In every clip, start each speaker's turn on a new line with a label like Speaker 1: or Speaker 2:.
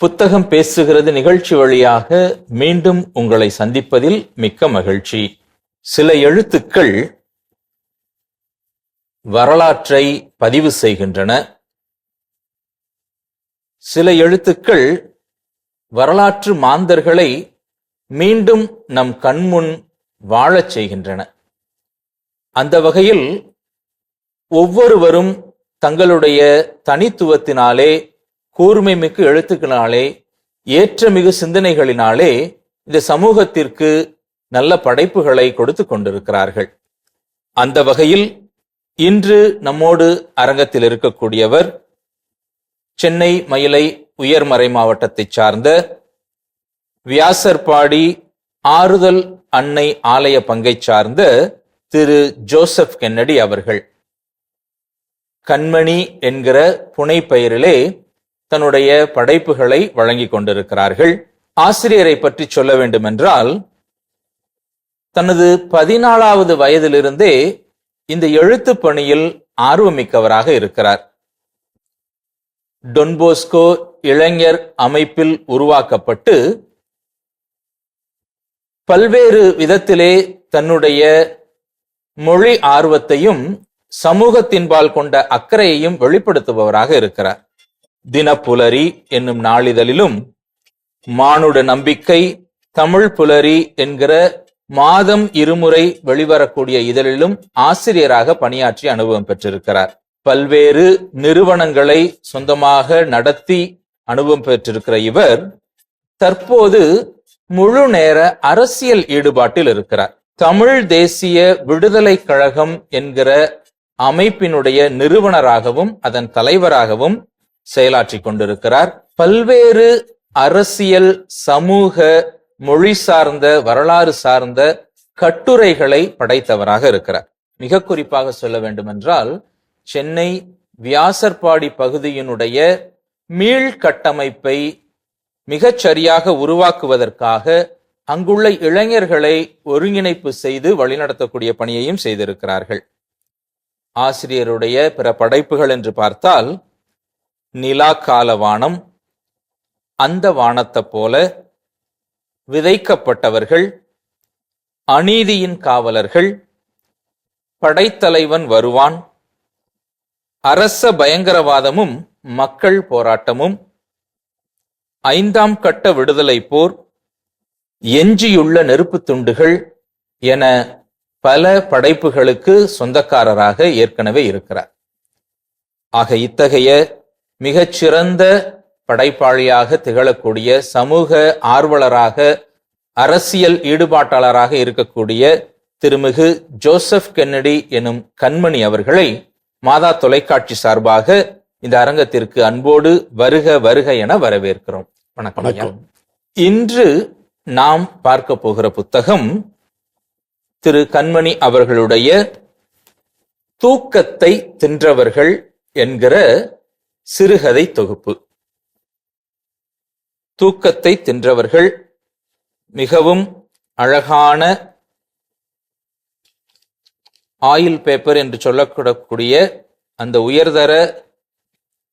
Speaker 1: புத்தகம் பேசுகிறது நிகழ்ச்சி வழியாக மீண்டும் உங்களை சந்திப்பதில் மிக்க மகிழ்ச்சி. சில எழுத்துக்கள் வரலாற்றை பதிவு செய்கின்றன. சில எழுத்துக்கள் வரலாற்று மாந்தர்களை மீண்டும் நம் கண்முன் வாழச் செய்கின்றன. அந்த வகையில் ஒவ்வொருவரும் தங்களுடைய தனித்துவத்தினாலே கூர்மை கூர்மைமிகு எழுத்துக்களினாலே ஏற்றமிகு சிந்தனைகளினாலே இந்த சமூகத்திற்கு நல்ல படைப்புகளை கொடுத்து கொண்டிருக்கிறார்கள். அந்த வகையில் இன்று நம்மோடு அரங்கத்தில் இருக்கக்கூடியவர் சென்னை மயிலை உயர்மறை மாவட்டத்தைச் சார்ந்த வியாசர்பாடி ஆறுதல் அன்னை ஆலய பங்கைச் சார்ந்த திரு ஜோசப் கென்னடி அவர்கள். கண்மணி என்கிற புனை பெயரிலே தன்னுடைய படைப்புகளை வழங்கிக் கொண்டிருக்கிறார்கள். ஆசிரியரை பற்றி சொல்ல வேண்டுமென்றால் தனது பதினாலாவது வயதிலிருந்தே இந்த எழுத்து பணியில் ஆர்வமிக்கவராக இருக்கிறார். டொன்போஸ்கோ இளைஞர் அமைப்பில் உருவாக்கப்பட்டு பல்வேறு விதத்திலே தன்னுடைய மொழி ஆர்வத்தையும் சமூகத்தின்பால் கொண்ட அக்கறையையும் வெளிப்படுத்துபவராக இருக்கிறார். தினப்புலரி என்னும் நாளிதழிலும் மானுட நம்பிக்கை தமிழ் புலரி என்கிற மாதம் இருமுறை வெளிவரக்கூடிய இதழிலும் ஆசிரியராக பணியாற்றி அனுபவம் பெற்றிருக்கிறார். பல்வேறு நிறுவனங்களை சொந்தமாக நடத்தி அனுபவம் பெற்றிருக்கிற இவர் தற்போது முழு நேர அரசியல் ஈடுபாட்டில் இருக்கிறார். தமிழ் தேசிய விடுதலை கழகம் என்கிற அமைப்பினுடைய நிறுவனராகவும் அதன் தலைவராகவும் செயலாற்றிக் கொண்டிருக்கிறார். பல்வேறு அரசியல் சமூக மொழி சார்ந்த வரலாறு சார்ந்த கட்டுரைகளை படைத்தவராக இருக்கிறார். மிக குறிப்பாக சொல்ல வேண்டுமென்றால் சென்னை வியாசர்பாடி பகுதியினுடைய மீள்கட்டமைப்பை மிகச் சரியாக உருவாக்குவதற்காக அங்குள்ள இளைஞர்களை ஒருங்கிணைப்பு செய்து வழிநடத்தக்கூடிய பணியையும் செய்திருக்கிறார்கள். ஆசிரியருடைய பிற படைப்புகள் என்று பார்த்தால் நிலா கால வானம் அந்த வானத்தை போல விதைக்கப்பட்டவர்கள் அநீதியின் காவலர்கள் படைத்தலைவன் வருவான் அரச பயங்கரவாதமும் மக்கள் போராட்டமும் ஐந்தாம் கட்ட விடுதலை போர் எஞ்சியுள்ள நெருப்புத் துண்டுகள் என பல படைப்புகளுக்கு சொந்தக்காரராக ஏற்கனவே இருக்கிறார். ஆக இத்தகைய மிகச்சிறந்த படைப்பாளியாக திகழக்கூடிய சமூக ஆர்வலராக அரசியல் ஈடுபாட்டாளராக இருக்கக்கூடிய திருமிகு ஜோசப் கென்னடி எனும் கண்மணி அவர்களை மாதா தொலைக்காட்சி சார்பாக இந்த அரங்கத்திற்கு அன்போடு வருக வருக என வரவேற்கிறோம் வணக்கம். இன்று நாம் பார்க்க போகிற புத்தகம் திரு கண்மணி அவர்களுடைய தூக்கத்தை தின்றவர்கள் என்கிற சிறுகதை தொகுப்பு. தூக்கத்தை தின்றவர்கள் மிகவும் அழகான ஆயில் பேப்பர் என்று சொல்லக்கூடக்கூடிய அந்த உயர்தர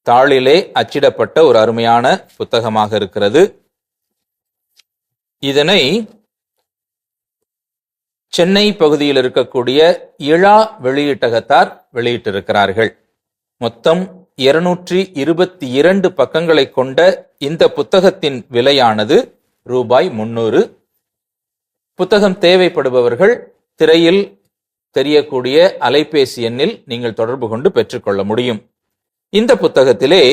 Speaker 1: தாளிலே அச்சிடப்பட்ட ஒரு அருமையான புத்தகமாக இருக்கிறது. இதனை சென்னை பகுதியில் இருக்கக்கூடிய இழா வெளியீட்டகத்தார் வெளியிட்டிருக்கிறார்கள். மொத்தம் இருநூற்றி இருபத்தி இரண்டு பக்கங்களை கொண்ட இந்த புத்தகத்தின் விலையானது ரூபாய் முன்னூறு. புத்தகம் தேவைப்படுபவர்கள் திரையில் தெரியக்கூடிய அலைபேசி எண்ணில் நீங்கள் தொடர்பு கொண்டு பெற்றுக்கொள்ள முடியும். இந்த புத்தகத்திலே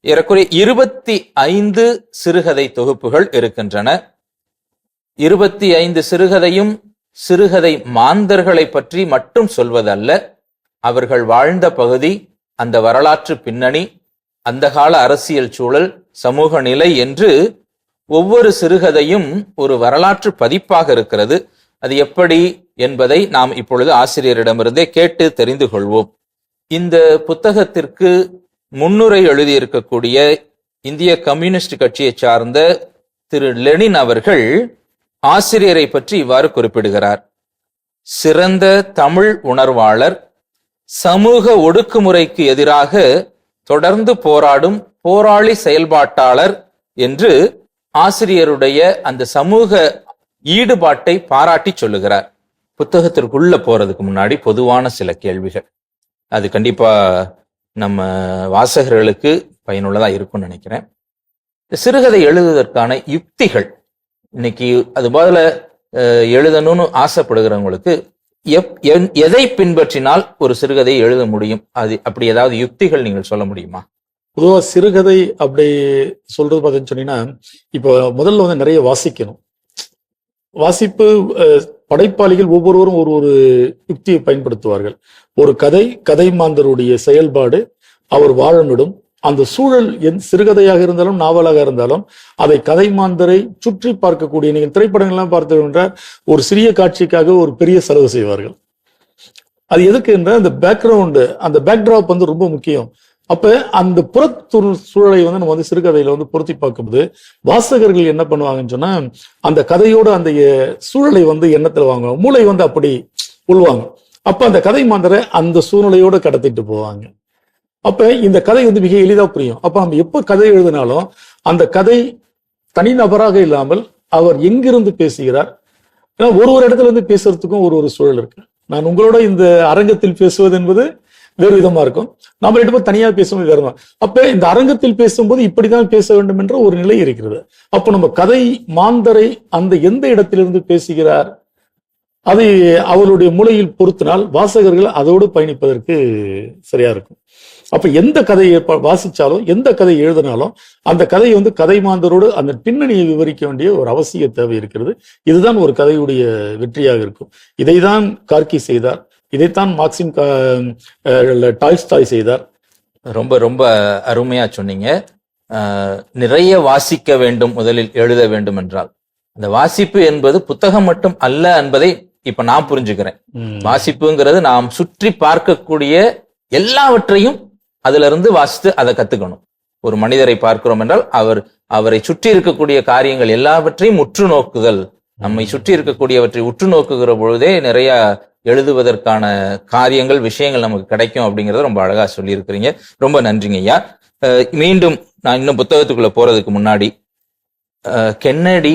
Speaker 1: ஏறக்குறைய இருபத்தி ஐந்து சிறுகதை தொகுப்புகள் இருக்கின்றன. இருபத்தி ஐந்து சிறுகதையும் சிறுகதை மாந்தர்களை பற்றி மட்டும் சொல்வதல்ல அவர்கள் வாழ்ந்த பகுதி அந்த வரலாற்று பின்னணி அந்த கால அரசியல் சூழல் சமூக நிலை என்று ஒவ்வொரு சிறுகதையும் ஒரு வரலாற்று பதிப்பாக இருக்கிறது. அது எப்படி என்பதை நாம் இப்பொழுது ஆசிரியரிடமிருந்தே கேட்டு தெரிந்து கொள்வோம். இந்த புத்தகத்திற்கு முன்னுரை எழுதியிருக்கக்கூடிய இந்திய கம்யூனிஸ்ட் கட்சியை சார்ந்த திரு லெனின் அவர்கள் ஆசிரியரை பற்றி இவ்வாறு குறிப்பிடுகிறார். சிறந்த தமிழ் உணர்வாளர் சமூக ஒடுக்குமுறைக்கு எதிராக தொடர்ந்து போராடும் போராளி செயல்பாட்டாளர் என்று ஆசிரியருடைய அந்த சமூக ஈடுபாட்டை பாராட்டி சொல்லுகிறார். புத்தகத்திற்குள்ள போறதுக்கு முன்னாடி பொதுவான சில கேள்விகள். அது கண்டிப்பா நம்ம வாசகர்களுக்கு பயனுள்ளதா இருக்கும்னு நினைக்கிறேன். இந்த சிறுகதை எழுதுவதற்கான யுக்திகள் இன்னைக்கு அது போல எழுதணும்னு ஆசைப்படுகிறவங்களுக்கு எதை பின்பற்றினால் ஒரு சிறுகதை எழுத முடியும்? அது அப்படி ஏதாவது யுக்திகள் நீங்கள் சொல்ல முடியுமா?
Speaker 2: பொதுவா சிறுகதை அப்படி சொல்றது பார்த்தீங்கன்னு சொன்னீங்கன்னா இப்போ முதல்ல வந்து நிறைய வாசிக்கணும். வாசிப்பு அஹ், படைப்பாளிகள் ஒவ்வொருவரும் ஒரு ஒரு யுக்தியை பயன்படுத்துவார்கள். ஒரு கதை கதை மாந்தருடைய செயல்பாடு அவர் வாழமிடும் அந்த சூழல் என் சிறுகதையாக இருந்தாலும் நாவலாக இருந்தாலும் அதை கதை மாந்தரை சுற்றி பார்க்கக்கூடிய நீங்கள் திரைப்படங்கள்லாம் பார்த்து என்றால் ஒரு சிறிய காட்சிக்காக ஒரு பெரிய செலவு செய்வார்கள். அது எதுக்கு என்றால் அந்த பேக்ரவுண்டு அந்த பேக்ட்ராப் வந்து ரொம்ப முக்கியம். அப்ப அந்த புறத்துரு சூழலை வந்து நம்ம வந்து சிறுகதையில வந்து பொருத்தி பார்க்கும்போது வாசகர்கள் என்ன பண்ணுவாங்கன்னு சொன்னா அந்த கதையோட அந்த சூழலை வந்து எண்ணத்துல வாங்குவாங்க. மூளை வந்து அப்படி உள்வாங்க அப்ப அந்த கதை மாந்தரை அந்த சூழ்நிலையோட கடத்திட்டு போவாங்க. அப்ப இந்த கதை வந்து மிக எளிதாக புரியும். அப்ப நம்ம எப்ப கதை எழுதினாலும் அந்த கதை தனிநபராக இல்லாமல் அவர் எங்கிருந்து பேசுகிறார்? ஏன்னா ஒரு ஒரு இடத்துல இருந்து பேசுறதுக்கும் ஒரு ஒரு சூழல் இருக்கு. நான் உங்களோட இந்த அரங்கத்தில் பேசுவது என்பது வேறு விதமா இருக்கும். நம்ம ரெண்டு பேரும் தனியா பேசும்போது வேறு அப்ப இந்த அரங்கத்தில் பேசும்போது இப்படிதான் பேச வேண்டும் என்ற ஒரு நிலை இருக்கிறது. அப்போ நம்ம கதை மாந்தரை அந்த எந்த இடத்திலிருந்து பேசுகிறார்? அதை அவருடைய மூலையில் பொருத்தினால் வாசகர்கள் அதோடு பயணிப்பதற்கு சரியா இருக்கும். அப்ப எந்த கதையை வாசிச்சாலும் எந்த கதை எழுதினாலும் அந்த கதையை வந்து கதை மாந்தரோடு அந்த பின்னணியை விவரிக்க வேண்டிய ஒரு அவசிய தேவை இருக்கிறது. இதுதான் ஒரு கதையுடைய வெற்றியாக இருக்கும். இதைதான் கார்கி செய்தார். இதைத்தான் மார்க்சிம் டால்ஸ்டாய் செய்தார்.
Speaker 1: ரொம்ப ரொம்ப அருமையா சொன்னீங்க. நிறைய வாசிக்க வேண்டும் முதலில் எழுத வேண்டும் என்றால். அந்த வாசிப்பு என்பது புத்தகம் மட்டும் அல்ல என்பதை இப்ப நான் புரிஞ்சுக்கிறேன். வாசிப்புங்கிறது நாம் சுற்றி பார்க்கக்கூடிய எல்லாவற்றையும் அதுல இருந்து வாசித்து அதை கத்துக்கணும். ஒரு மனிதரை பார்க்கிறோம் என்றால் அவர் அவரை சுற்றி இருக்கக்கூடிய காரியங்கள் எல்லாவற்றையும் உற்று நோக்குதல். நம்மை சுற்றி இருக்கக்கூடியவற்றை உற்று நோக்குகிற பொழுதே நிறைய எழுதுவதற்கான காரியங்கள் விஷயங்கள் நமக்கு கிடைக்கும் அப்படிங்கறத ரொம்ப அழகா சொல்லியிருக்கிறீங்க. ரொம்ப நன்றிங்க ஐயா. மீண்டும் நான் இன்னும் புத்தகத்துக்குள்ள போறதுக்கு முன்னாடி கென்னடி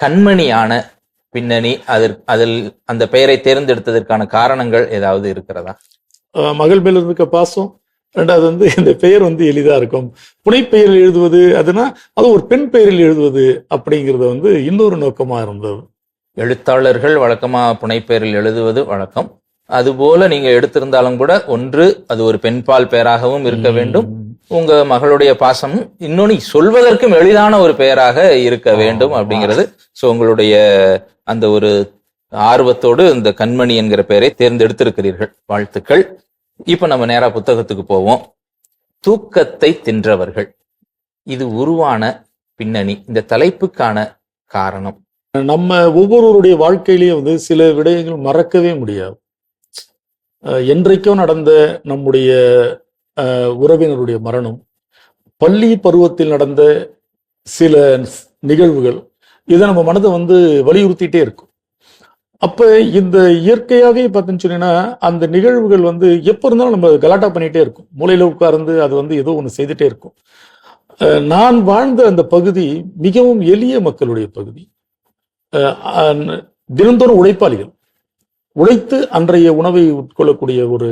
Speaker 1: கண்மணியான பின்னணி அதில் அதில் அந்த பெயரை தேர்ந்தெடுத்ததற்கான காரணங்கள் ஏதாவது இருக்கிறதா?
Speaker 2: மகள் மேல் இருக்க பாசம் ரெண்டாவது வந்து இந்த பெயர் வந்து எளிதா இருக்கும். புனைப்பெயரில் எழுதுவது அதுனா அது ஒரு பெண் பெயரில் எழுதுவது அப்படிங்கிறது வந்து இன்னொரு நோக்கமா இருந்தது.
Speaker 1: எழுத்தாளர்கள் வழக்கமா புனைப்பெயரில் எழுதுவது வழக்கம். அதுபோல நீங்க எடுத்திருந்தாலும் கூட ஒன்று அது ஒரு பெண்பால் பெயராகவும் இருக்க வேண்டும். உங்க மகளுடைய பாசம் இன்னொன்னு சொல்வதற்கும் எளிதான ஒரு பெயராக இருக்க வேண்டும் அப்படிங்கிறது. சோ உங்களுடைய அந்த ஒரு ஆர்வத்தோடு இந்த கண்மணி என்கிற பெயரை தேர்ந்தெடுத்திருக்கிறீர்கள். வாழ்த்துக்கள். இப்ப நம்ம நேரா புத்தகத்துக்கு போவோம். தூக்கத்தை தின்றவர்கள். இது உருவான பின்னணி. இந்த தலைப்புக்கான காரணம்.
Speaker 2: நம்ம ஒவ்வொருவருடைய வாழ்க்கையிலையும் வந்து சில விடயங்கள் மறக்கவே முடியாது. என்றைக்கோ நடந்த நம்முடைய உறவினருடைய மரணம் பள்ளி பருவத்தில் நடந்த சில நிகழ்வுகள் இதை நம்ம மனதை வந்து வலியுறுத்திட்டே இருக்கும். அப்ப இந்த இயற்கையாகவே பார்த்தீங்கன்னு சொன்னீங்கன்னா அந்த நிகழ்வுகள் வந்து எப்ப இருந்தாலும் நம்ம கலாட்டா பண்ணிட்டே இருக்கும். மூலையில உட்கார்ந்து அது வந்து ஏதோ ஒன்று செய்துட்டே இருக்கும். நான் வாழ்ந்த அந்த பகுதி மிகவும் எளிய மக்களுடைய பகுதி. தினந்தோறும் உழைப்பாளிகள். உழைத்து அன்றைய உணவை உட்கொள்ளக்கூடிய ஒரு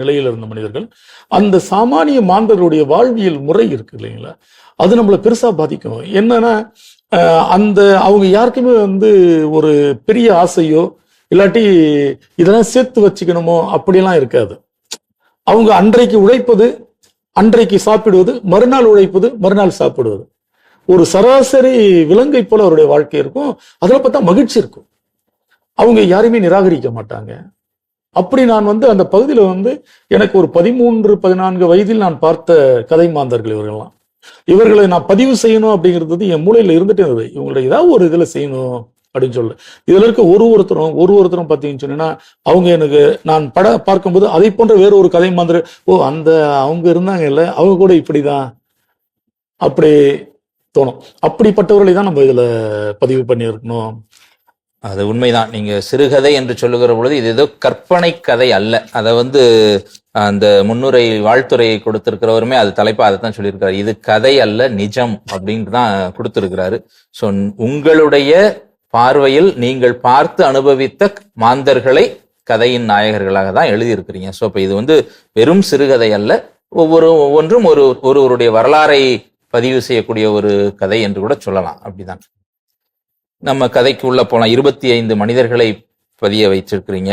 Speaker 2: நிலையில் இருந்த மனிதர்கள். அந்த சாமானிய மாந்தர்களுடைய வாழ்வியல் முறை இருக்கு இல்லைங்களா? அது நம்மளை பெருசா பாதிக்கும். என்னன்னா அந்த அவங்க யாருக்குமே வந்து ஒரு பெரிய ஆசையோ இல்லாட்டி இதெல்லாம் சேர்த்து வச்சுக்கணுமோ அப்படிலாம் இருக்காது. அவங்க அன்றைக்கு உழைப்பது அன்றைக்கு சாப்பிடுவது மறுநாள் உழைப்பது மறுநாள் சாப்பிடுவது. ஒரு சராசரி விலங்கை போல அவருடைய வாழ்க்கை இருக்கும். அதில் பார்த்தா மகிழ்ச்சி இருக்கும். அவங்க யாரையுமே நிராகரிக்க மாட்டாங்க. அப்படி நான் வந்து அந்த பகுதியில் வந்து எனக்கு ஒரு பதிமூன்று பதினான்கு வயதில் நான் பார்த்த கதை மாந்தர்கள் இவர்கள்லாம். இவர்களை நான் பதிவு செய்யணும் அப்படிங்கிறது என் மூலையில இருந்துட்டே இருந்தது. இவங்களை ஏதாவது ஒரு இதுல செய்யணும் அப்படின்னு சொல்லு இதுல இருக்க ஒரு ஒருத்தரும் ஒரு ஒருத்தரும் பார்த்தீங்கன்னு சொன்னீங்கன்னா அவங்க எனக்கு நான் பட பார்க்கும்போது அதை போன்ற வேற ஒரு கதை மாதிரி ஓ அந்த அவங்க இருந்தாங்க இல்ல அவங்க கூட இப்படிதான் அப்படி தோணும். அப்படிப்பட்டவர்களை தான் நம்ம இதுல பதிவு பண்ணியிருக்கணும்.
Speaker 1: அது உண்மைதான். நீங்க சிறுகதை என்று சொல்லுகிற பொழுது இது ஏதோ கற்பனை கதை அல்ல. அதை வந்து அந்த முன்னுரை வாழ்த்துறையை கொடுத்திருக்கிறவருமே அது தலைப்பா அதை தான் சொல்லியிருக்காரு. இது கதை அல்ல நிஜம் அப்படின்ட்டு தான் கொடுத்திருக்கிறாரு. ஸோ உங்களுடைய பார்வையில் நீங்கள் பார்த்து அனுபவித்த மாந்தர்களை கதையின் நாயகர்களாக தான் எழுதியிருக்கிறீங்க. ஸோ இப்போ இது வந்து வெறும் சிறுகதை அல்ல ஒவ்வொரு ஒவ்வொன்றும் ஒரு ஒருவருடைய வரலாறை பதிவு செய்யக்கூடிய ஒரு கதை என்று கூட சொல்லலாம். அப்படிதான். நம்ம கதைக்கு உள்ள போலாம். இருபத்தி ஐந்து மனிதர்களை பதிய வைச்சிருக்கிறீங்க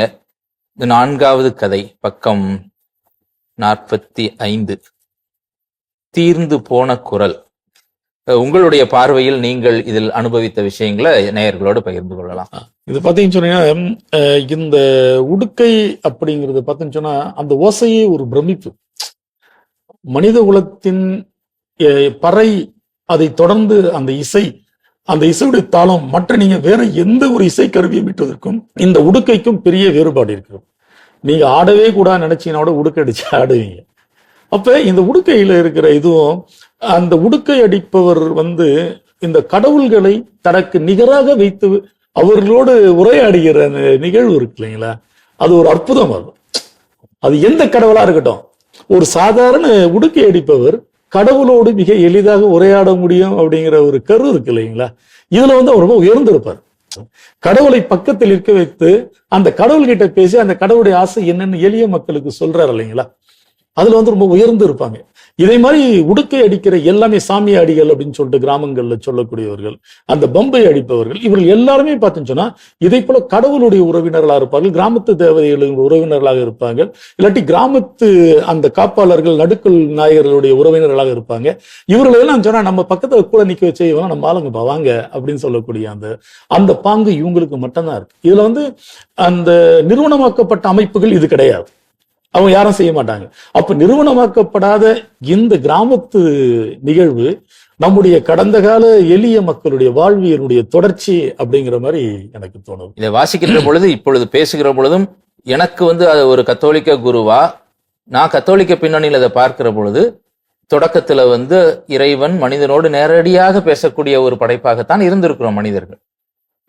Speaker 1: நான்காவது கதை பக்கம் நாற்பத்தி ஐந்து. தீர்ந்து போன குரல். உங்களுடைய பார்வையில் நீங்கள் இதில் அனுபவித்த விஷயங்களை நேயர்களோடு பகிர்ந்து கொள்ளலாம்.
Speaker 2: இது பார்த்தீங்கன்னு சொன்னீங்கன்னா அஹ் இந்த உடுக்கை அப்படிங்கிறது பார்த்தீங்கன்னு சொன்னா அந்த ஓசையே ஒரு பிரமிப்பு. மனித குலத்தின் பறை அதை தொடர்ந்து அந்த இசை அந்த இசையுடைய தாளம் மற்ற நீங்க வேற எந்த ஒரு இசை கருவியை மீட்டுவதற்கும் இந்த உடுக்கைக்கும் பெரிய வேறுபாடு இருக்கிறது. நீங்க ஆடவே கூட நினைச்சீங்கன்னா கூட ஆடுவீங்க. அப்ப இந்த உடுக்கையில இருக்கிற இதுவும் அந்த உடுக்கை அடிப்பவர் வந்து இந்த கடவுள்களை தனக்கு நிகராக வைத்து அவர்களோடு உரையாடுகிற நிகழ்வு இருக்கு இல்லைங்களா? அது ஒரு அற்புதம் அது. அது எந்த கடவுளா இருக்கட்டும். ஒரு சாதாரண உடுக்கை அடிப்பவர் கடவுளோடு மிக எளிதாக உரையாட முடியும் அப்படிங்கிற ஒரு கரு இருக்கு இல்லைங்களா? இதுல வந்து அவர் ரொம்ப உயர்ந்திருப்பார். கடவுளை பக்கத்தில் இருக்க வைத்து அந்த கடவுள்கிட்ட பேசி அந்த கடவுளுடைய ஆசை என்னன்னு எளிய மக்களுக்கு சொல்றாரு இல்லைங்களா? அதுல வந்து ரொம்ப உயர்ந்து இருப்பாங்க. இதே மாதிரி உடுக்கை அடிக்கிற எல்லாமே சாமி அடிகள் அப்படின்னு சொல்லிட்டு கிராமங்கள்ல சொல்லக்கூடியவர்கள் அந்த பம்பை அடிப்பவர்கள் இவர்கள் எல்லாருமே பார்த்தீங்கன்னு சொன்னா இதை போல கடவுளுடைய உறவினர்களாக இருப்பார்கள் கிராமத்து தேவதைகளின் உறவினர்களாக இருப்பாங்க இல்லாட்டி கிராமத்து அந்த காப்பாளர்கள் நடுக்கல் நாயகர்களுடைய உறவினர்களாக இருப்பாங்க. இவர்கள் எல்லாம் சொன்னா நம்ம பக்கத்துல கூட நிக்க வச்சு இவங்க நம்ம ஆளுங்க பாவாங்க அப்படின்னு சொல்லக்கூடிய அந்த அந்த பாங்கு இவங்களுக்கு மட்டும்தான் இருக்கு. இதுல வந்து அந்த நிறுவனமாக்கப்பட்ட அமைப்புகள் இது கிடையாது. அவங்க யாரும் செய்ய மாட்டாங்க. அப்ப நிறுவனமாக்கப்படாத இந்த கிராமத்து நிகழ்வு நம்முடைய கடந்த கால எளிய மக்களுடைய வாழ்வியலுடைய தொடர்ச்சி அப்படிங்கிற மாதிரி எனக்கு தோணுது.
Speaker 1: இதை வாசிக்கின்ற பொழுது இப்பொழுது பேசுகிற பொழுதும் எனக்கு வந்து அது ஒரு கத்தோலிக்க குருவா நான் கத்தோலிக்க பின்னணியில் அதை பார்க்கிற பொழுது தொடக்கத்துல வந்து இறைவன் மனிதனோடு நேரடியாக பேசக்கூடிய ஒரு படைப்பாகத்தான் இருந்திருக்கிறோம் மனிதர்கள்.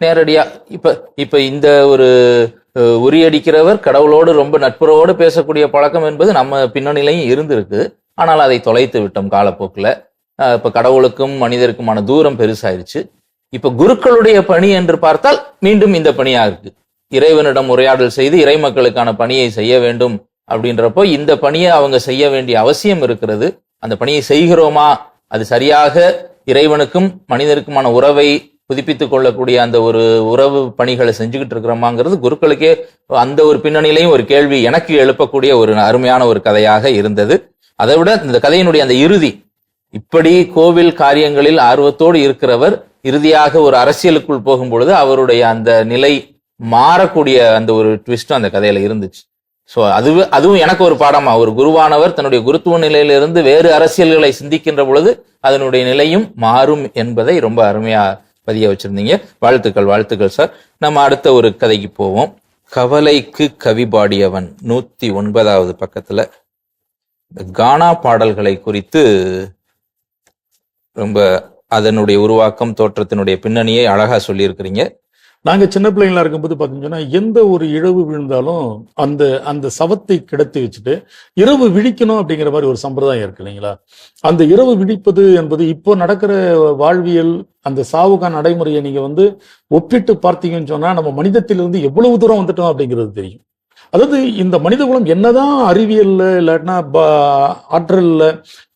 Speaker 1: நேரடியா இப்ப இப்ப இந்த ஒரு உரியடிக்கிறவர் கடவுளோடு ரொம்ப நட்புறவோடு பேசக்கூடிய பழக்கம் என்பது நம்ம பின்னணிலையும் இருந்திருக்கு. ஆனால் அதை தொலைத்து விட்டோம் காலப்போக்கில். இப்போ கடவுளுக்கும் மனிதருக்குமான தூரம் பெருசாயிருச்சு. இப்போ குருக்களுடைய பணி என்று பார்த்தால் மீண்டும் இந்த பணியாக இருக்கு. இறைவனிடம் உரையாடல் செய்து இறை மக்களுக்கான பணியை செய்ய வேண்டும் அப்படின்றப்போ இந்த பணியை அவங்க செய்ய வேண்டிய அவசியம் இருக்கிறது. அந்த பணியை செய்கிறோமா? அது சரியாக இறைவனுக்கும் மனிதருக்குமான உறவை புதுப்பித்துக் கொள்ளக்கூடிய அந்த ஒரு உறவு பணிகளை செஞ்சுக்கிட்டு இருக்கிறோமாங்கிறது குருக்களுக்கே அந்த ஒரு பின்னணியிலையும் ஒரு கேள்வி எனக்கு எழுப்பக்கூடிய ஒரு அருமையான ஒரு கதையாக இருந்தது. அதை விட இந்த கதையினுடைய அந்த இறுதி இப்படி கோவில் காரியங்களில் ஆர்வத்தோடு இருக்கிறவர் இறுதியாக ஒரு அரசியலுக்குள் போகும் பொழுது அவருடைய அந்த நிலை மாறக்கூடிய அந்த ஒரு ட்விஸ்டும் அந்த கதையில இருந்துச்சு. ஸோ அது அதுவும் எனக்கு ஒரு பாடமா ஒரு குருவானவர் தன்னுடைய குருத்துவ நிலையிலிருந்து வேறு அரசியல்களை சிந்திக்கின்ற பொழுது அதனுடைய நிலையும் மாறும் என்பதை ரொம்ப அருமையா பதிய வச்சிருந்தீங்க. வாழ்த்துக்கள் வாழ்த்துக்கள் சார் நம்ம அடுத்த ஒரு கதைக்கு போவோம். கவலைக்கு கவி பாடியவன் நூத்தி ஒன்பதாவது பக்கத்துல. கானா பாடல்களை குறித்து ரொம்ப அதனுடைய உருவாக்கம் தோற்றத்தினுடைய பின்னணியை அழகா சொல்லியிருக்கிறீங்க.
Speaker 2: நாங்கள் சின்ன பிள்ளைங்களா இருக்கும்போது பார்த்தீங்கன்னா எந்த ஒரு இழவு விழுந்தாலும் அந்த அந்த சவத்தை கிடத்தி வச்சுட்டு இரவு விழிக்கணும் அப்படிங்கிற மாதிரி ஒரு சம்பிரதாயம் இருக்கு இல்லைங்களா? அந்த இரவு விழிப்பது என்பது இப்போ நடக்கிற வாழ்வியல் அந்த சாவுக்கான நடைமுறையை நீங்கள் வந்து ஒப்பிட்டு பார்த்தீங்கன்னு சொன்னால் நம்ம மனிதத்திலிருந்து எவ்வளவு தூரம் வந்துட்டோம் அப்படிங்கிறது தெரியும். அதாவது இந்த மனித குலம் என்னதான் அறிவியல்ல இல்லாட்டினா ஆற்றல்ல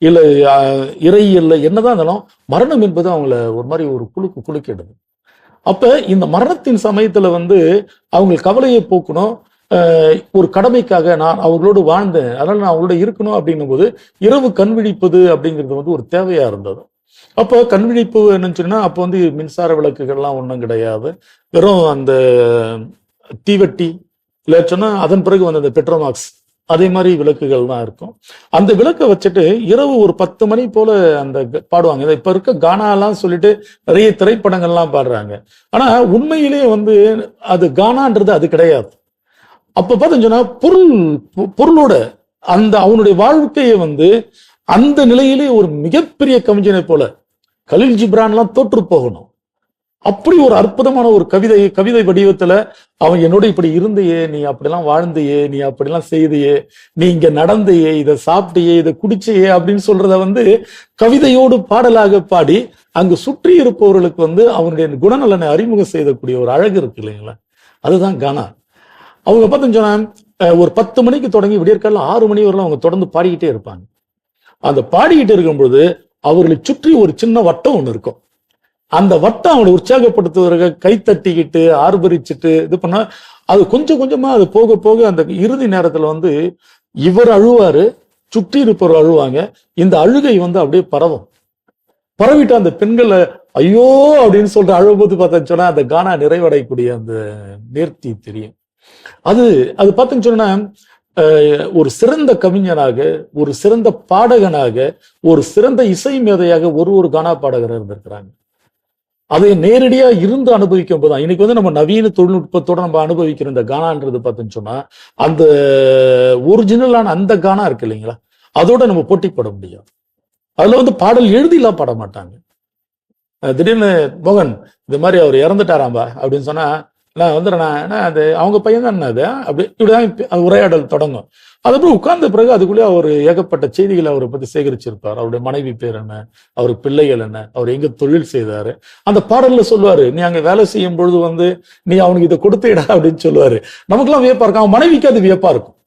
Speaker 2: இல்லை அஹ், இறையியல்ல என்னதான் இருந்தாலும் மரணம் என்பது அவங்கள ஒரு மாதிரி ஒரு குலுக்கு குலுக்கிடுது. அப்ப இந்த மரணத்தின் சமயத்துல வந்து அவங்க கவலையை போக்கணும். ஒரு கடமைக்காக நான் அவர்களோடு வாழ்ந்தேன். அதனால நான் அவங்களோட இருக்கணும் அப்படின்னும் போது இரவு கண் விழிப்பது அப்படிங்கிறது வந்து ஒரு தேவையா இருந்தது. அப்போ கண் விழிப்பு என்னன்னு சொன்னா அப்போ வந்து மின்சார விளக்குகள்லாம் ஒன்றும் கிடையாது. வெறும் அந்த தீவெட்டி இல்லை சொன்னா அதன் பிறகு வந்து அந்த பெட்ரோமாக்ஸ். அதே மாதிரி விளக்குகள் தான் இருக்கும். அந்த விளக்கை வச்சுட்டு இரவு ஒரு பத்து மணி போல அந்த க- பாடுவாங்க. இதை இப்ப இருக்க கானாலாம் சொல்லிட்டு நிறைய திரைப்படங்கள்லாம் பாடுறாங்க. ஆனா உண்மையிலேயே வந்து அது கானான்றது அது கிடையாது. அப்ப பார்த்தீங்கன்னா பொருள் பொருளோட அந்த அவனுடைய வாழ்க்கையை வந்து அந்த நிலையிலே ஒரு மிகப்பெரிய கவிஞனை போல கலில் ஜிப்ரான்லாம் தோற்று போகணும். அப்படி ஒரு அற்புதமான ஒரு கவிதை கவிதை வடிவத்துல அவன் என்னோட இப்படி இருந்தையே நீ அப்படிலாம் வாழ்ந்தையே நீ அப்படிலாம் செய்தையே நீ இங்க நடந்தையே இதை சாப்பிட்டியே இதை குடிச்சையே அப்படின்னு சொல்றத வந்து கவிதையோடு பாடலாக பாடி அங்கு சுற்றி இருப்பவர்களுக்கு வந்து அவனுடைய குணநலனை அறிமுகம் செய்யக்கூடிய ஒரு அழகு இருக்கு இல்லைங்களா? அதுதான் கானா. அவங்க பார்த்தீங்கன்னா சொன்னா ஒரு பத்து மணிக்கு தொடங்கி விடியற்கால ஆறு மணி வரலாம் அவங்க தொடர்ந்து பாடிக்கிட்டே இருப்பாங்க. அந்த பாடிக்கிட்டு இருக்கும்பொழுது அவர்களை சுற்றி ஒரு சின்ன வட்டம் ஒன்று இருக்கும். அந்த வட்டம் அவங்களை உற்சாகப்படுத்துவதற்கு கை தட்டிக்கிட்டு ஆர்ப்பரிச்சுட்டு இது பண்ணா அது கொஞ்சம் கொஞ்சமா அது போக போக அந்த இறுதி நேரத்துல வந்து இவர் அழுவாரு சுற்றி இருப்பவர் அழுவாங்க. இந்த அழுகை வந்து அப்படியே பரவும். பரவிட்டு அந்த பெண்களை ஐயோ அப்படின்னு சொல்ற அழும்போது பார்த்தேன்னு சொன்னா அந்த கானா நிறைவடையக்கூடிய அந்த நேர்த்தி தெரியும். அது அது பார்த்தேன்னு சொன்னா அஹ், ஒரு சிறந்த கவிஞனாக ஒரு சிறந்த பாடகனாக ஒரு சிறந்த இசை மேதையாக ஒரு ஒரு கானா பாடகர் இருந்திருக்கிறாங்க. அதை நேரடியா இருந்து அனுபவிக்கும் போது இன்னைக்கு வந்து நம்ம நவீன தொழில்நுட்பத்தோட நம்ம அனுபவிக்கிற இந்த கானான்றது பார்த்தோன்னு சொன்னா அந்த ஒரிஜினலான அந்த கானா இருக்கு இல்லைங்களா? அதோட நம்ம போட்டி போட முடியாது. அதுல வந்து பாடல் எழுதிலாம் பாட மாட்டாங்க. திடீர்னு மோகன் இந்த மாதிரி அவர் இறந்துட்டாராம்பா அப்படின்னு சொன்னா நான் வந்துடுறேன். என்ன அது? அவங்க பையன் தான் அது? அப்படி இப்படிதான் அது உரையாடல் தொடங்கும். அதுக்கப்புறம் உட்கார்ந்த பிறகு அதுக்குள்ளே அவர் ஏகப்பட்ட செய்திகளை அவரை பத்தி சேகரிச்சிருப்பார். அவருடைய மனைவி பேர் என்ன? அவர் பிள்ளைகள் என்ன? அவர் எங்க தொழில் செய்தாரு? அந்த பாடல்ல சொல்லுவாரு நீ அங்க வேலை செய்யும் பொழுது வந்து நீ அவனுக்கு இதை கொடுத்துடா அப்படின்னு சொல்லுவாரு. நமக்கெல்லாம் வியப்பா இருக்கும். அவன் மனைவிக்கு அது வியப்பா இருக்கும்.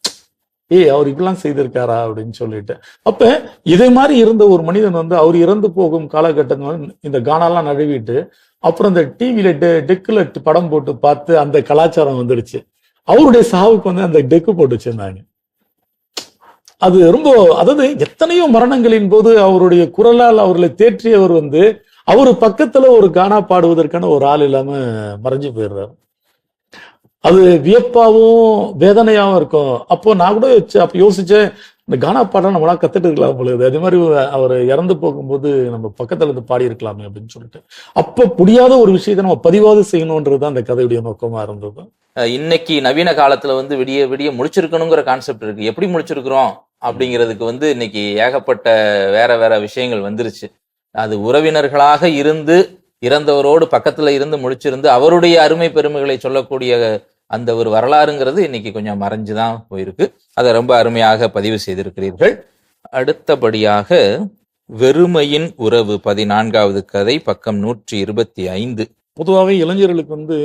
Speaker 2: ஏய் அவர் இப்படிலாம் செய்திருக்காரா? அப்படின்னு சொல்லிட்டு. அப்ப இதே மாதிரி இருந்த ஒரு மனிதன் வந்து அவர் இறந்து போகும் காலகட்டங்கள் இந்த கானாலாம் நழுவிட்டு அப்புறம் இந்த டிவியில டெக்கில் படம் போட்டு பார்த்து அந்த கலாச்சாரம் வந்துடுச்சு. அவருடைய சாவுக்கு வந்து அந்த டெக்கு போட்டு வச்சிருந்தாங்க. அது ரொம்ப அதாவது எத்தனையோ மரணங்களின் போது அவருடைய குரலால் அவர்களை தேற்றியவர் வந்து அவரு பக்கத்துல ஒரு கானா பாடுவதற்கான ஒரு ஆள் இல்லாம மறைஞ்சு போயிடுறாரு. அது வியப்பாவும் வேதனையாவும் இருக்கும். அப்போ நான் கூட யோசிச்சேன், அப்ப யோசிச்சேன் இந்த கானா பாடம் நம்மளாம் கத்துட்டு இருக்கலாம் பொழுது அதே மாதிரி அவர் இறந்து போகும்போது நம்ம பக்கத்துல இருந்து பாடி இருக்கலாமே அப்படின்னு சொல்லிட்டு. அப்ப புரியாத ஒரு விஷயத்தை நம்ம பதிவாது செய்யணும்ன்றது தான் அந்த கதையுடைய நோக்கமா இருந்தது.
Speaker 1: இன்னைக்கு நவீன காலத்துல வந்து விடிய விடிய முடிச்சிருக்கணுங்கிற கான்செப்ட் இருக்கு. எப்படி முடிச்சிருக்கிறோம் அப்படிங்கிறதுக்கு வந்து இன்னைக்கு ஏகப்பட்ட வேற வேற விஷயங்கள் வந்துருச்சு. அது உறவினர்களாக இருந்து இறந்தவரோடு பக்கத்துல இருந்து முடிச்சிருந்து அவருடைய அருமை பெருமைகளை சொல்லக்கூடிய அந்த ஒரு வரலாறுங்கிறது இன்னைக்கு கொஞ்சம் மறைஞ்சுதான் போயிருக்கு. அதை ரொம்ப அருமையாக பதிவு செய்திருக்கிறீர்கள். அடுத்தபடியாக வெறுமையின் உறவு பதினான்காவது கதை பக்கம் நூற்றி இருபத்தி ஐந்து
Speaker 2: பொதுவாகவே இளைஞர்களுக்கு வந்து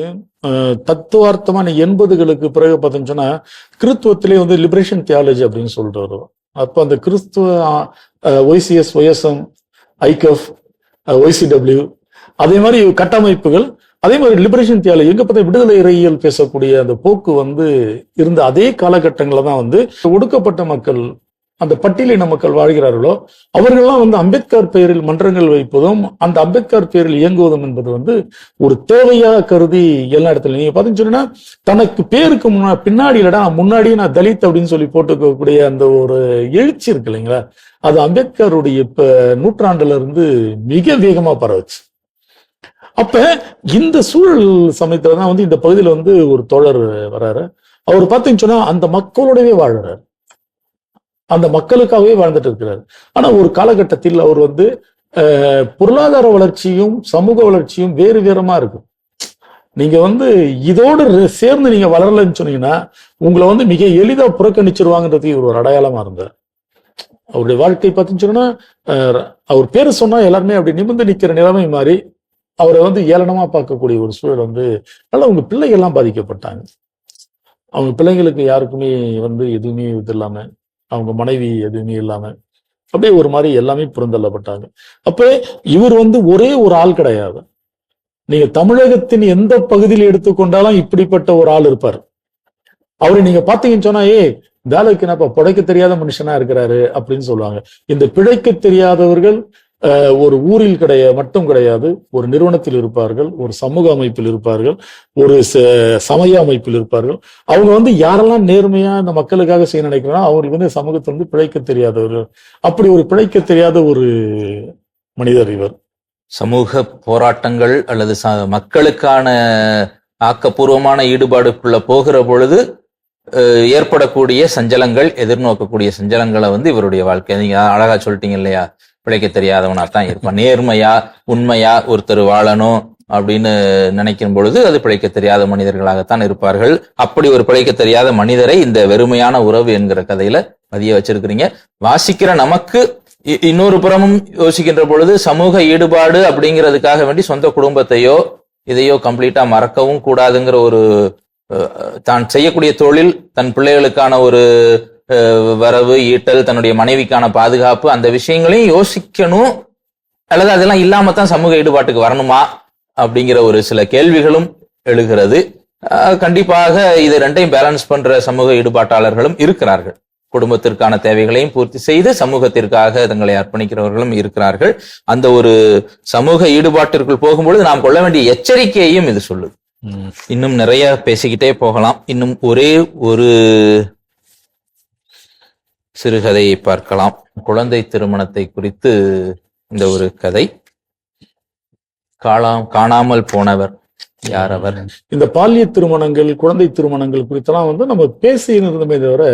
Speaker 2: தத்துவார்த்தமான எண்பதுகளுக்கு பிறகு பார்த்தோம்னு சொன்னா கிறித்துவத்திலே வந்து லிபரேஷன் தியாலஜி அப்படின்னு சொல்லிட்டு வருவோம் அப்போ அந்த கிறிஸ்துவ ஒய்சிஎஸ் ஒய்எஸ்எம் ஐகஃப் ஒய்சிடபிள்யூ அதே மாதிரி கட்டமைப்புகள் அதே மாதிரி லிபரேஷன் தியாலஜி எங்க பார்த்தா விடுதலை இறையியல் பேசக்கூடிய அந்த போக்கு வந்து இருந்த அதே காலகட்டங்களில் தான் வந்து ஒடுக்கப்பட்ட மக்கள் அந்த பட்டியலின மக்கள் வாழ்கிறார்களோ அவர்கள்லாம் வந்து அம்பேத்கர் பெயரில் மன்றங்கள் வைப்பதும் அந்த அம்பேத்கர் பெயரில் இயங்குவதும் என்பது வந்து ஒரு தேவையா கருதி எல்லா இடத்துல நீங்க பாத்தீங்கன்னு சொன்னா தனக்கு பேருக்கு முன்னா பின்னாடி இல்லடா முன்னாடியே நான் தலித் அப்படின்னு சொல்லி போட்டுக்கக்கூடிய அந்த ஒரு எழுச்சி இருக்கு இல்லைங்களா? அது அம்பேத்கருடைய இப்ப நூற்றாண்டுல இருந்து மிக வேகமா பரவுச்சு. அப்ப இந்த சூழல் சமயத்துல தான் வந்து இந்த பகுதியில வந்து ஒரு தோழர் வர்றாரு அவர் பார்த்தீங்கன்னு சொன்னா அந்த மக்களோடவே வாழ்றாரு. அந்த மக்களுக்காகவே வாழ்ந்துட்டு இருக்கிறார். ஆனா ஒரு காலகட்டத்தில் அவர் வந்து பொருளாதார வளர்ச்சியும் சமூக வளர்ச்சியும் வேறு வேறமா இருக்கும். நீங்க வந்து இதோடு சேர்ந்து நீங்க வளரலன்னு சொன்னீங்கன்னா உங்களை வந்து மிக எளிதா புறக்கணிச்சிருவாங்கன்றதுக்கு இவர் ஒரு அடையாளமா இருந்தார். அவருடைய வாழ்க்கை பார்த்தீங்கன்னு சொன்னா அஹ், அவர் பேரு சொன்னா எல்லாருமே அப்படி நிமிர்ந்து நிக்கிற நிலைமை மாதிரி அவரை வந்து ஏளனமா பார்க்கக்கூடிய ஒரு சூழல் வந்து அதனால அவங்க பிள்ளைகள்லாம் பாதிக்கப்பட்டாங்க. அவங்க பிள்ளைங்களுக்கு யாருக்குமே வந்து எதுவுமே இது இல்லாம அவங்க மனைவி எதுவுமே இல்லாம அப்படியே ஒரு மாதிரி எல்லாமே புறந்தள்ளப்பட்டாங்க. அப்ப இவர் வந்து ஒரே ஒரு ஆள் கிடையாது. நீங்க தமிழகத்தின் எந்த பகுதியில் எடுத்துக்கொண்டாலும் இப்படிப்பட்ட ஒரு ஆள் இருப்பார். அவரை நீங்க பாத்தீங்கன்னு சொன்னா ஏ வேலைக்கு என்னப்பா புடைக்க தெரியாத மனுஷனா இருக்கிறாரு அப்படின்னு சொல்லுவாங்க. இந்த பிழைக்க தெரியாதவர்கள் ஒரு ஊரில் கிடையாது மட்டும் கிடையாது ஒரு நிறுவனத்தில் இருப்பார்கள் ஒரு சமூக அமைப்பில் இருப்பார்கள் ஒரு ச- சமய அமைப்பில் இருப்பார்கள். அவங்க வந்து யாரெல்லாம் நேர்மையா இந்த மக்களுக்காக செய்ய நினைக்கிறாங்க அவங்களுக்கு வந்து சமூகத்தை வந்து பிழைக்க தெரியாதவர்கள். அப்படி ஒரு பிழைக்க தெரியாத ஒரு மனிதர் இவர்.
Speaker 1: சமூக போராட்டங்கள் அல்லது மக்களுக்கான ஆக்கப்பூர்வமான ஈடுபாடுக்குள்ள போகிற பொழுது அஹ், ஏற்படக்கூடிய சஞ்சலங்கள் எதிர்நோக்கக்கூடிய சஞ்சலங்களை வந்து இவருடைய வாழ்க்கை. நீங்க அழகா சொல்லிட்டீங்க இல்லையா? பிழைக்க தெரியாதவனா தான் இருப்பான். நேர்மையா உண்மையா ஒருத்தர் வாழணும் அப்படின்னு நினைக்கும் பொழுது அது பிழைக்க தெரியாத மனிதர்களாகத்தான் இருப்பார்கள். அப்படி ஒரு பிழைக்க தெரியாத மனிதரை இந்த வெறுமையான உறவு என்கிற கதையில பதிய வச்சிருக்கிறீங்க. வாசிக்கிற நமக்கு இ- இன்னொரு புறமும் யோசிக்கின்ற பொழுது சமூக ஈடுபாடு அப்படிங்கிறதுக்காக வேண்டி சொந்த குடும்பத்தையோ இதையோ கம்ப்ளீட்டா மறக்கவும் கூடாதுங்கிற ஒரு தான் செய்யக்கூடிய தொழில் தன் பிள்ளைகளுக்கான ஒரு வரவு ஈட்டல் தன்னுடைய மனைவிக்கான பாதுகாப்பு அந்த விஷயங்களையும் யோசிக்கணும். அல்லது அதெல்லாம் இல்லாம தான் சமூக ஈடுபாட்டுக்கு வரணுமா? அப்படிங்கிற ஒரு சில கேள்விகளும் எழுகிறது. கண்டிப்பாக இது ரெண்டையும் பேலன்ஸ் பண்ற சமூக ஈடுபாட்டாளர்களும் இருக்கிறார்கள். குடும்பத்திற்கான தேவைகளையும் பூர்த்தி செய்து சமூகத்திற்காக தங்களை அர்ப்பணிக்கிறவர்களும் இருக்கிறார்கள். அந்த ஒரு சமூக ஈடுபாட்டிற்குள் போகும்பொழுது நாம் கொள்ள வேண்டிய எச்சரிக்கையையும் இது சொல்லுது. இன்னும் நிறைய பேசிக்கிட்டே போகலாம். இன்னும் ஒரே ஒரு சிறுகதையை பார்க்கலாம். குழந்தை திருமணத்தை குறித்து இந்த ஒரு கதை. காணாம் காணாமல் போனவர் யார் அவர்?
Speaker 2: இந்த பாலிய திருமணங்கள் குழந்தை திருமணங்கள் குறித்தெல்லாம் வந்து நம்ம பேசி தவிர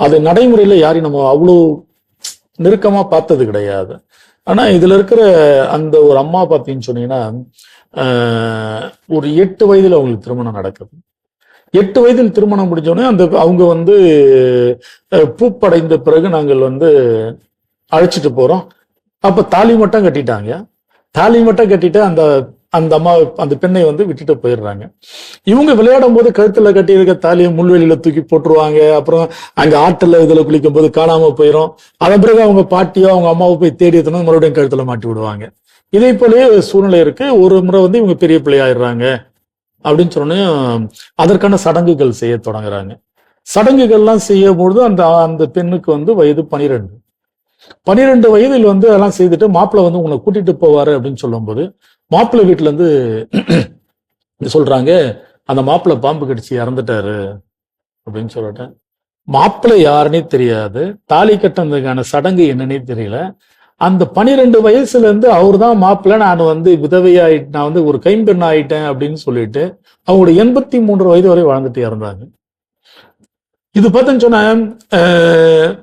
Speaker 2: அது நடைமுறையில யாரையும் நம்ம அவ்வளோ நெருக்கமா பார்த்தது கிடையாது. ஆனா இதுல இருக்கிற அந்த ஒரு அம்மா பார்த்தீங்கன்னு சொன்னீங்கன்னா ஆஹ், ஒரு எட்டு வயதுல அவங்களுக்கு திருமணம் நடக்குது. எட்டு வயதில் திருமணம் முடிஞ்சோடனே அந்த அவங்க வந்து பூப்படைந்த பிறகு நாங்கள் வந்து அழைச்சிட்டு போறோம். அப்ப தாலி மட்டும் கட்டிட்டாங்க. தாலி மட்டும் கட்டிட்டு அந்த அந்த அம்மா அந்த பெண்ணை வந்து விட்டுட்டு போயிடுறாங்க. இவங்க விளையாடும் போது கழுத்துல கட்டி இருக்க தாலியை முள்வெளியில தூக்கி போட்டுருவாங்க. அப்புறம் அங்க ஆற்றுல இதுல குளிக்கும் போது காணாம போயிடும் அதன் பிறகு அவங்க பாட்டியோ அவங்க அம்மாவை போய் தேடி எடுத்துனா மறுபடியும் கழுத்துல மாட்டி விடுவாங்க. இதே போலயே சூழ்நிலை இருக்கு. ஒரு முறை வந்து இவங்க பெரிய பிள்ளையாயிடுறாங்க. அப்படின்னு சொன்னோன்னே அதற்கான சடங்குகள் செய்ய தொடங்குறாங்க. சடங்குகள்லாம் செய்யும் பொழுது அந்த அந்த பெண்ணுக்கு வந்து வயது பனிரெண்டு. பனிரெண்டு வயதில் வந்து அதெல்லாம் செய்துட்டு மாப்பிள்ளை வந்து உங்களை கூட்டிட்டு போவாரு அப்படின்னு சொல்லும்போது மாப்பிள்ளை வீட்டுல இருந்து சொல்றாங்க அந்த மாப்பிள்ளை பாம்பு கடிச்சு இறந்துட்டாரு அப்படின்னு சொல்லிட்டேன் மாப்பிள்ளை யாருன்னே தெரியாது. தாலி கட்டினதுக்கான சடங்கு என்னன்னே தெரியல. அந்த பனிரெண்டு வயசுல இருந்து அவர் தான் மாப்பிள்ள நான் வந்து விதவையாயிட்டு நான் வந்து ஒரு கைம்பெண் ஆயிட்டேன் அப்படின்னு சொல்லிட்டு அவங்களோட எண்பத்தி மூன்று வயது வரை வாழ்ந்துட்டு இறந்தாங்க. இது பார்த்தேன்னு சொன்னா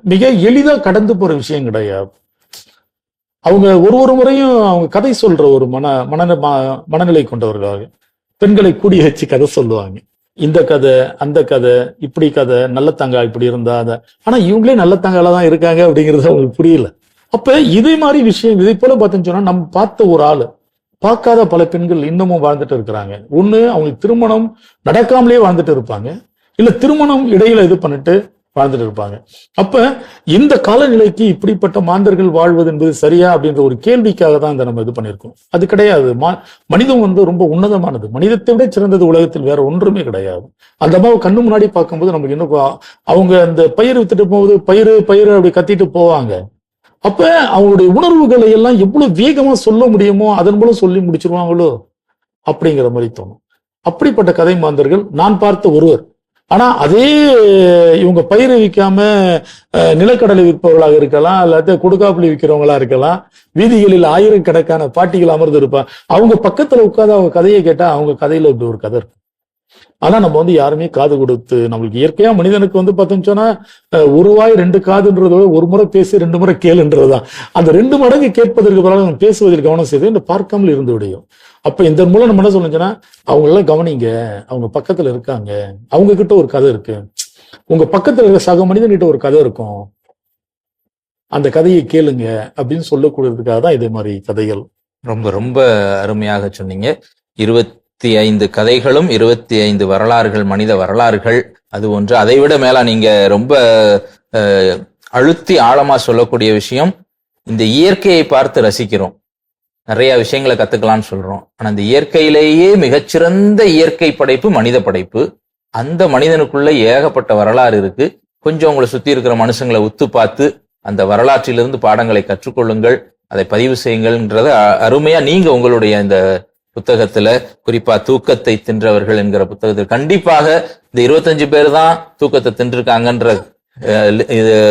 Speaker 2: மிக எளிதா கடந்து போற விஷயம் கிடையாது. அவங்க ஒரு ஒரு முறையும் அவங்க கதை சொல்ற ஒரு மன மன ம- மனநிலை கொண்டவர்களாக. பெண்களை கூடி வச்சு கதை சொல்லுவாங்க. இந்த கதை அந்த கதை இப்படி கதை நல்ல தங்கா இப்படி இருந்தா அதை ஆனா இவங்களே நல்ல தங்கால தான் இருக்காங்க அப்படிங்கிறது அவங்களுக்கு புரியல. அப்ப இதே மாதிரி விஷயம் இதை போல பார்த்தோன்னு சொன்னா நம்ம பார்த்த ஒரு ஆளு பார்க்காத பல பெண்கள் இன்னமும் வாழ்ந்துட்டு இருக்கிறாங்க. ஒண்ணு அவங்களுக்கு திருமணம் நடக்காமலே வாழ்ந்துட்டு இருப்பாங்க. இல்ல திருமணம் இடையில இது பண்ணிட்டு வாழ்ந்துட்டு இருப்பாங்க. அப்ப இந்த காலநிலைக்கு இப்படிப்பட்ட மாந்தர்கள் வாழ்வது என்பது சரியா அப்படின்ற ஒரு கேள்விக்காக தான் இந்த நம்ம இது பண்ணியிருக்கோம். அது கிடையாது. மா- மனிதம் வந்து ரொம்ப உன்னதமானது. மனிதத்தை விட சிறந்தது உலகத்தில் வேற ஒன்றுமே கிடையாது. அந்த அம்மாவை கண்ணு முன்னாடி பார்க்கும்போது நமக்கு இன்னும் அவங்க அந்த பயிர் வித்துட்டு போகும்போது பயிர் பயிர் அப்படி கத்திட்டு போவாங்க. அப்ப அவங்களுடைய உணர்வுகளை எல்லாம் எவ்வளவு வேகமா சொல்ல முடியுமோ அதன் மூலம் சொல்லி முடிச்சிருவாங்களோ? அப்படிங்கிற மாதிரி தோணும். அப்படிப்பட்ட கதை மாந்தர்கள் நான் பார்த்த ஒருவர். ஆனா அதே இவங்க பயிர் விற்காம நிலக்கடலை விற்பவர்களாக இருக்கலாம் அல்லது கொடுக்காப்புளி விற்கிறவங்களா இருக்கலாம் வீதிகளில் ஆயிரக்கணக்கான பாட்டிகள் அமர்ந்து இருப்பாங்க அவங்க பக்கத்துல உட்காந்து அவங்க கதையை கேட்டா அவங்க கதையில இப்படி ஒரு கதை இருக்கு ஆனா நம்ம வந்து யாருமே காது கொடுத்து நம்மளுக்கு இயற்கையா மனிதனுக்கு வந்து பார்த்தோம்னு சொன்னா உருவாய் ஒரு வாய் ரெண்டு காதுன்றத விட ஒரு முறை பேசி ரெண்டு முறை கேளுன்றதுதான். அந்த ரெண்டு மடங்கு கேட்பதற்கு பதிலாக நம்ம பேசுவதில் கவனம் செய்து இந்த பார்க்காமல் இருந்து விடையும் அப்ப இந்த மூலம் நம்ம என்ன சொல்லுச்சுன்னா அவங்க எல்லாம் கவனிங்க அவங்க பக்கத்துல இருக்காங்க அவங்க கிட்ட ஒரு கதை இருக்கு. உங்க பக்கத்துல இருக்கிற சக மனிதன்கிட்ட ஒரு கதை இருக்கும். அந்த கதையை கேளுங்க அப்படின்னு சொல்லக்கூடியதுக்காக தான் இதே மாதிரி கதைகள்.
Speaker 1: ரொம்ப ரொம்ப அருமையாக சொன்னீங்க. இருபத்தி ஐந்து கதைகளும் இருபத்தி ஐந்து வரலாறுகள் மனித வரலாறுகள் அது ஒன்று. அதை விட மேலா நீங்க ரொம்ப அழுத்தி ஆழமா சொல்லக்கூடிய விஷயம் இந்த இயற்கையை பார்த்து ரசிக்கிறோம். நிறைய விஷயங்களை கத்துக்கலாம்னு சொல்றோம். ஆனா இந்த இயற்கையிலேயே மிகச்சிறந்த இயற்கை படைப்பு மனித படைப்பு. அந்த மனிதனுக்குள்ள ஏகப்பட்ட வரலாறு இருக்கு. கொஞ்சம் உங்களை சுத்தி இருக்கிற மனுஷங்களை உத்து பார்த்து அந்த வரலாற்றிலிருந்து பாடங்களை கற்றுக்கொள்ளுங்கள். அதை பதிவு செய்யுங்கள்ன்றத அருமையா நீங்க உங்களுடைய இந்த புத்தகத்துல குறிப்பா தூக்கத்தை தின்றவர்கள் என்கிற புத்தகத்தில் கண்டிப்பாக இந்த இருபத்தஞ்சு பேர் தான் தூக்கத்தை தின்றிருக்காங்கன்ற இது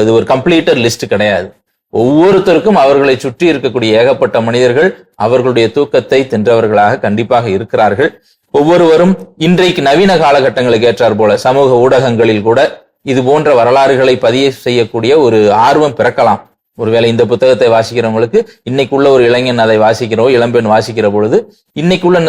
Speaker 1: இது ஒரு கம்ப்ளீட்டர் லிஸ்ட் கிடையாது. ஒவ்வொருத்தருக்கும் அவர்களை சுற்றி இருக்கக்கூடிய ஏகப்பட்ட மனிதர்கள் அவர்களுடைய தூக்கத்தை தின்றவர்களாக கண்டிப்பாக இருக்கிறார்கள். ஒவ்வொருவரும் இன்றைக்கு நவீன காலகட்டங்களுக்கு ஏற்றார் போல சமூக ஊடகங்களில் கூட இது போன்ற வரலாறுகளை பதிவு செய்யக்கூடிய ஒரு ஆர்வம் பிறக்கலாம். ஒருவேளை இந்த புத்தகத்தை வாசிக்கிறவங்களுக்கு இன்னைக்குள்ள ஒரு இளைஞன் அதை வாசிக்கிறோ இளம்பெண் வாசிக்கிற பொழுது இன்னைக்குள்ள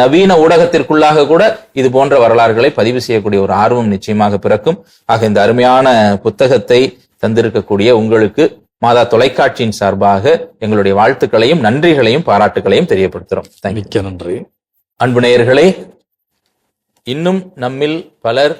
Speaker 1: நவீன ஊடகத்திற்குள்ளாக கூட இது போன்ற வரலாறுகளை பதிவு செய்யக்கூடிய ஒரு ஆர்வம் நிச்சயமாக பிறக்கும். ஆக இந்த அருமையான புத்தகத்தை தந்திருக்கக்கூடிய உங்களுக்கு மாதா தொலைக்காட்சியின் சார்பாக எங்களுடைய வாழ்த்துக்களையும் நன்றிகளையும் பாராட்டுகளையும் தெரியப்படுத்துறோம். தேங்க்யூ
Speaker 2: மிக்க நன்றி.
Speaker 1: அன்பு நேயர்களே இன்னும் நம்மில் பலர்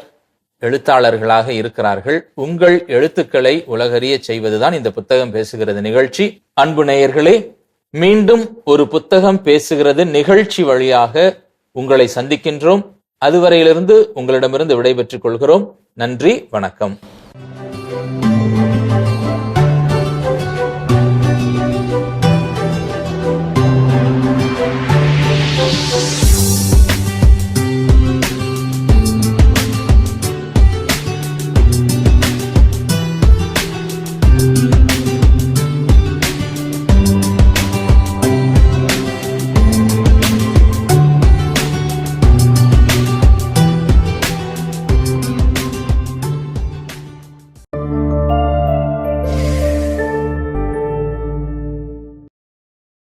Speaker 1: எழுத்தாளர்களாக இருக்கிறார்கள். உங்கள் எழுத்துக்களை உலகறிய செய்வதுதான் இந்த புத்தகம் பேசுகிறது நிகழ்ச்சி. அன்பு நேயர்களே மீண்டும் ஒரு புத்தகம் பேசுகிறது நிகழ்ச்சி வழியாக உங்களை சந்திக்கின்றோம். அதுவரையிலிருந்து உங்களிடமிருந்து விடைபெற்றுக் கொள்கிறோம். நன்றி வணக்கம்.